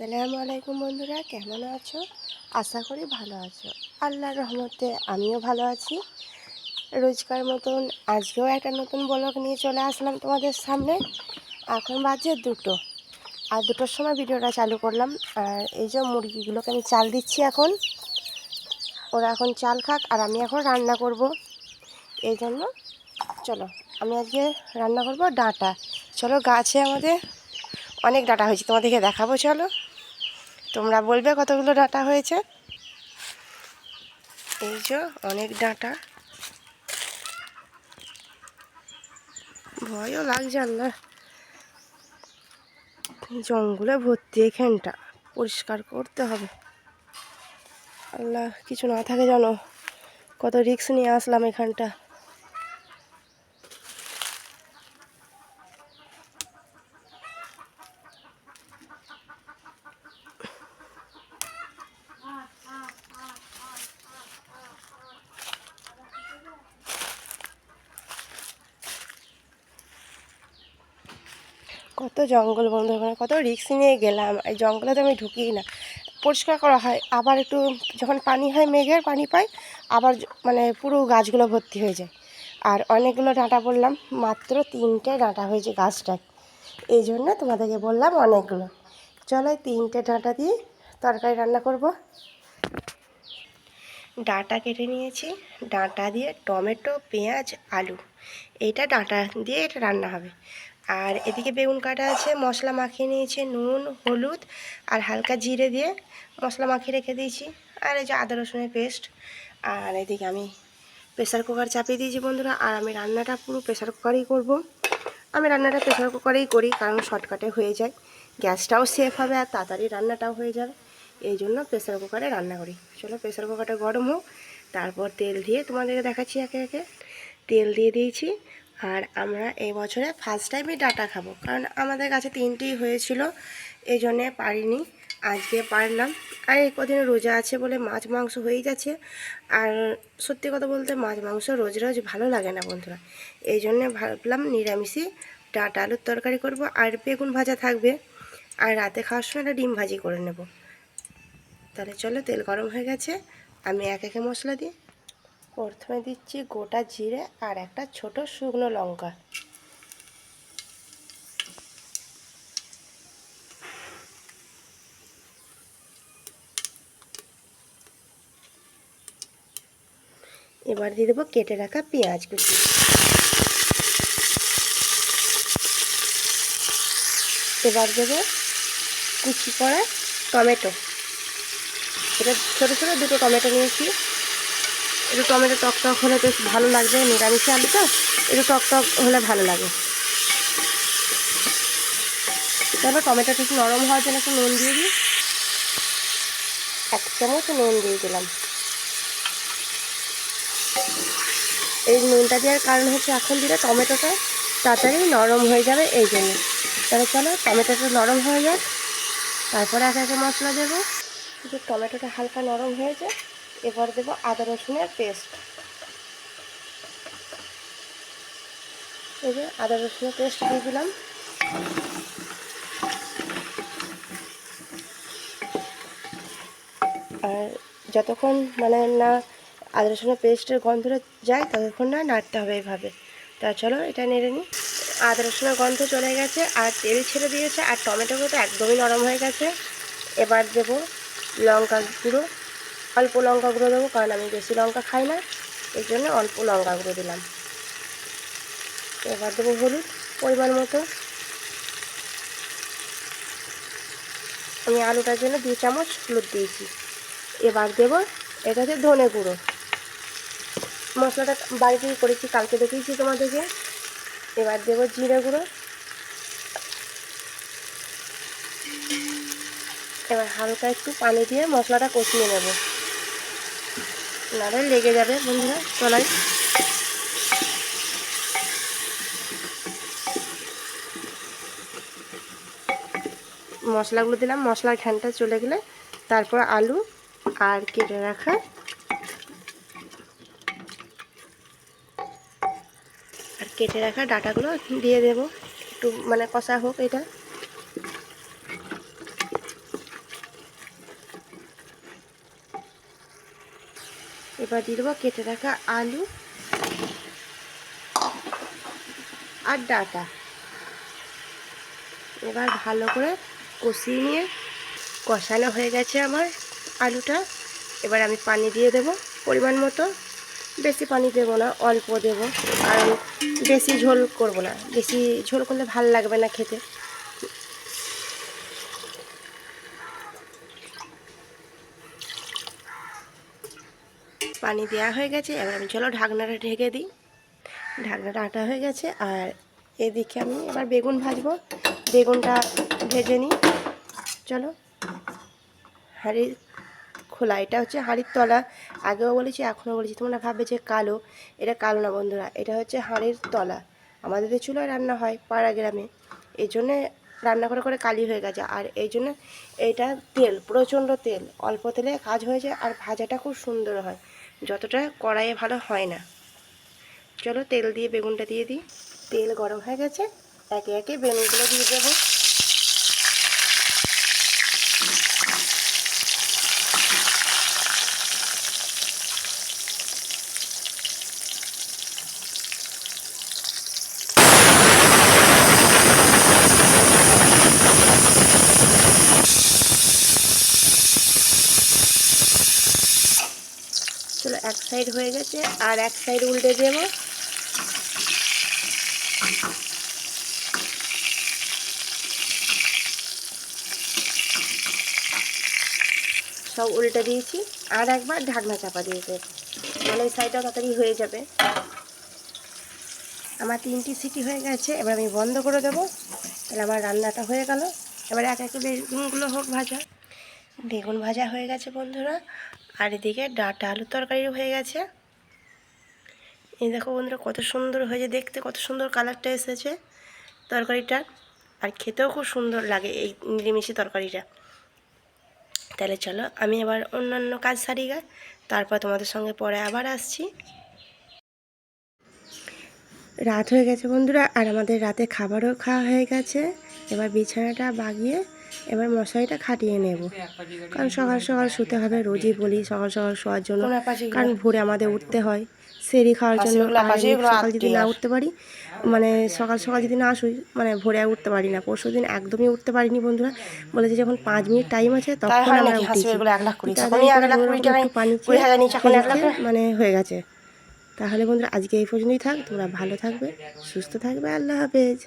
আসসালামু আলাইকুম বন্ধুরা, কেমন আছো? আশা করি ভালো আছো। আল্লাহর রহমতে আমিও ভালো আছি। রোজকার মতন আজকেও একটা নতুন ব্লগ নিয়ে চলে আসলাম তোমাদের সামনে। এখন বাজে দুটো। আর দুটোর সময় ভিডিওটা চালু করলাম। আর এই যে মুরগিগুলোকে আমি চাল দিচ্ছি এখন। ওরা এখন চাল খাক আর আমি এখন রান্না করব। এই জন্য, চলো, আমি আজকে রান্না করব ডাঁটা। চলো, গাছে আমাদের অনেক ডাটা হয়েছে। তোমাদেরকে দেখাবো, চলো। তোমরা বলবে কতগুলো ডাটা হয়েছে। এই যে অনেক ডাটা। ভয়ও লাগছে আল্লাহ। জঙ্গলে ভর্তি এখানটা। পরিষ্কার করতে হবে। আল্লাহ, কিছু না থাকে জানো। কত রিক্স নিয়ে আসলাম এখানটা। কত জঙ্গল বন্ধ ওখানে কত রিক্স নিয়ে গেলাম, এই জঙ্গলে তো আমি ঢুকি না। পরিষ্কার করা হয়, আবার একটু যখন পানি হয় মেঘের পানি পাই, আবার মানে পুরো গাছগুলো ভর্তি হয়ে যায়। আর অনেকগুলো ডাঁটা বললাম মাত্র তিনটে ডাঁটা হয়েছে গাছটায়। এই জন্য তোমাদেরকে বললাম অনেকগুলো। চলো তিনটে ডাঁটা দিয়ে তরকারি রান্না করব। ডাঁটা কেটে নিয়েছি, ডাঁটা দিয়ে টমেটো, পেঁয়াজ, আলু। এইটা ডাঁটা দিয়ে এটা রান্না হবে। আর এদিকে বেগুন কাটা আছে, মশলা মাখিয়ে নিয়েছে, নুন, হলুদ আর হালকা জিরে দিয়ে মশলা মাখিয়ে রেখে দিয়েছি। আর এই যে আদা রসুনের পেস্ট আর এদিকে আমি প্রেসার কুকার চাপিয়ে দিয়েছি বন্ধুরা। আর আমি রান্নাটা পুরো প্রেশার কুকারেই করব। আমি রান্নাটা প্রেশার কুকারেই করি কারণ শর্টকাটে হয়ে যায়, গ্যাসটাও সেফ হবে আর তাড়াতাড়ি রান্নাটাও হয়ে যাবে। এই জন্য প্রেসার কুকারে রান্না করি। চলো প্রেশার কুকারটা গরম হোক, তারপর তেল দিয়ে তোমাদেরকে দেখাচ্ছি একে একে। তেল দিয়ে দিয়েছি আর আমরা এই বছরে ফার্স্ট টাইমই ডাটা খাব। কারণ আমাদের কাছে তিনটেই হয়েছিল, এই জন্যে পারিনি। আজকে পারলাম। আর এই কদিন রোজা আছে বলে মাছ, মাংস হয়েই যাচ্ছে। আর সত্যি কথা বলতে মাছ, মাংস রোজ রোজ ভালো লাগে না বন্ধুরা। এই জন্যে ভাবলাম নিরামিষই ডাটা আলুর তরকারি করব আর বেগুন ভাজা থাকবে। আর রাতে খাওয়ার সময় একটা ডিম ভাজি করে নেব। তাহলে চলো তেল গরম হয়ে গেছে, আমি এক একে মশলা দিই। প্রথমে দিচ্ছি গোটা জিরে আর একটা ছোট শুকনো লঙ্কা। এবার দিয়ে দেবো কেটে রাখা পেঁয়াজ কুচি। এবার দেবো কুচি করা টমেটো। এটা ছোটো ছোটো দুটো টমেটো নিয়েছি। একটু টমেটো টক টক হলে বেশ ভালো লাগবে, নিরামিষে আলু তো, একটু টক টক হলে ভালো লাগে। তারপর টমেটোটা একটু নরম হওয়ার জন্য একটু নুন দিয়ে দিই। এক চামচ নুন দিয়ে দিলাম। এই নুনটা দেওয়ার কারণ হচ্ছে এখন দিলে টমেটোটা তাড়াতাড়ি নরম হয়ে যাবে এই জন্য। তাহলে চলো টমেটোটা নরম হয়ে যাক, তারপরে এক একে মশলা দেবো। টমেটোটা হালকা নরম হয়েছে। এবার দেবো আদা রসুনের পেস্ট। এই যে আদা রসুনের পেস্ট দিয়ে দিলাম। আর যতক্ষণ মানে না আদা রসুনের পেস্টের গন্ধটা যায়, ততক্ষণ না নাড়তে হবে এইভাবে। তা চলো এটা নেড়ে নিই। আদা রসুনের গন্ধ চলে গেছে, আর তেল ছেড়ে দিয়েছে, আর টমেটোগুলো তো একদমই নরম হয়ে গেছে। এবার দেবো লঙ্কা গুঁড়ো। অল্প লঙ্কা গুঁড়ো দেবো, কারণ আমি বেশি লঙ্কা খাই না, এর জন্য অল্প লঙ্কা গুঁড়ো দিলাম। এবার দেবো হলুদ পরিমাণ মতো। আমি আলুটার জন্য দু চামচ হলুদ দিয়েছি। এবার দেবো এটাতে ধনে গুঁড়ো। মশলাটা বাড়িতেই করেছি, কালকে দেখিয়েছি তোমাদেরকে। এবার দেবো জিরে গুঁড়ো। এবার হালকা একটু পানি দিয়ে মশলাটা কষিয়ে নেব। নাহলে লেগে যাবে, বন্ধুরা, চলাই। মশলাগুলো দিলাম, মশলার ঘ্যানটা চলে গেলে তারপর আলু আর কেটে রাখা আর কেটে রাখা ডাটাগুলো দিয়ে দেব। একটু মানে কষা হোক এটা। এবার দিয়ে দেবো, কেটে রাখা আলু আর ডাটা। এবার ভালো করে কষিয়ে নিয়ে, কষানো হয়ে গেছে আমার আলুটা। এবার আমি পানি দিয়ে দেব পরিমাণ মতো। বেশি পানি দেবো না, অল্প দেবো আর বেশি ঝোল করব না। বেশি ঝোল করলে ভালো লাগবে না খেতে। পানি দেওয়া হয়ে গেছে, এবার আমি চলো ঢাকনাটা ঢেকে দিই। ঢাকনাটা আটা হয়ে গেছে, আর এদিকে আমি এবার বেগুন ভাজবো। বেগুনটা ভেজে নিই। চলো। হাঁড়ির খোলা, এটা হচ্ছে হাঁড়ির তলা। আগেও বলেছি, এখনও বলেছি, তোমরা ভাববে যে কালো। এটা কালো না বন্ধুরা, এটা হচ্ছে হাঁড়ির তলা। আমাদের তো চুলায় রান্না হয় পাড়া গ্রামে। এই জন্যে রান্না করে করে কালি হয়ে গেছে, আর এই জন্য এটা তেল, প্রচণ্ড তেল। অল্প তেলে কাজ হয়ে যায়, আর ভাজাটা খুব সুন্দর হয়। যতটা কড়াইয়ে ভালো হয় না। চলো তেল দিয়ে বেগুনটা দিয়ে দিই। তেল গরম হয়ে গেছে। একে একে বেগুনগুলো দিয়ে দেবো চলো এক সাইড হয়ে গেছে, আর এক সাইড উল্টে দেবো। সব উল্টে দিয়েছি, আর একবার ঢাকনা চাপা দিয়ে দেবো। মানে ওই সাইডটা তাড়াতাড়ি হয়ে যাবে। আমার তিনটি সিটি হয়ে গেছে, এবার আমি বন্ধ করে দেবো। তাহলে আমার রান্নাটা হয়ে গেল। এবার এক একে বেগুনগুলো হোক ভাজা। বেগুন ভাজা হয়ে গেছে বন্ধুরা। আর এদিকে ডাটা আলুর তরকারিও হয়ে গেছে। এই দেখো বন্ধুরা, কত সুন্দর হয়েছে দেখতে, কত সুন্দর কালারটা এসেছে তরকারিটা। আর খেতেও খুব সুন্দর লাগে এই নিরামিষি তরকারিটা। তাহলে চলো, আমি এবার অন্যান্য কাজ সারি গা, তারপর তোমাদের সঙ্গে পরে আবার আসছি। রাত হয়ে গেছে বন্ধুরা, আর আমাদের রাতে খাবারও খাওয়া হয়ে গেছে। এবার বিছানাটা বাগিয়ে এবার মশারিটা খাটিয়ে নেব। কারণ সকাল সকাল শুতে হবে রোজই বলি সকাল সকাল শোয়ার জন্য। কারণ ভোরে আমাদের উঠতে হয় সেরি খাওয়ার জন্য সকাল যদি না উঠতে পারি মানে সকাল সকাল যদি না শুই মানে ভোরে উঠতে পারি না। পরশু দিন একদমই উঠতে পারিনি বন্ধুরা। বলেছে যখন পাঁচ মিনিট টাইম আছে তখন আমরা উঠেছি। মানে হয়ে গেছে। তাহলে বন্ধুরা আজকে এই পর্যন্তই থাক। তোমরা ভালো থাকবে সুস্থ থাকবে। আল্লাহ হাফেজ।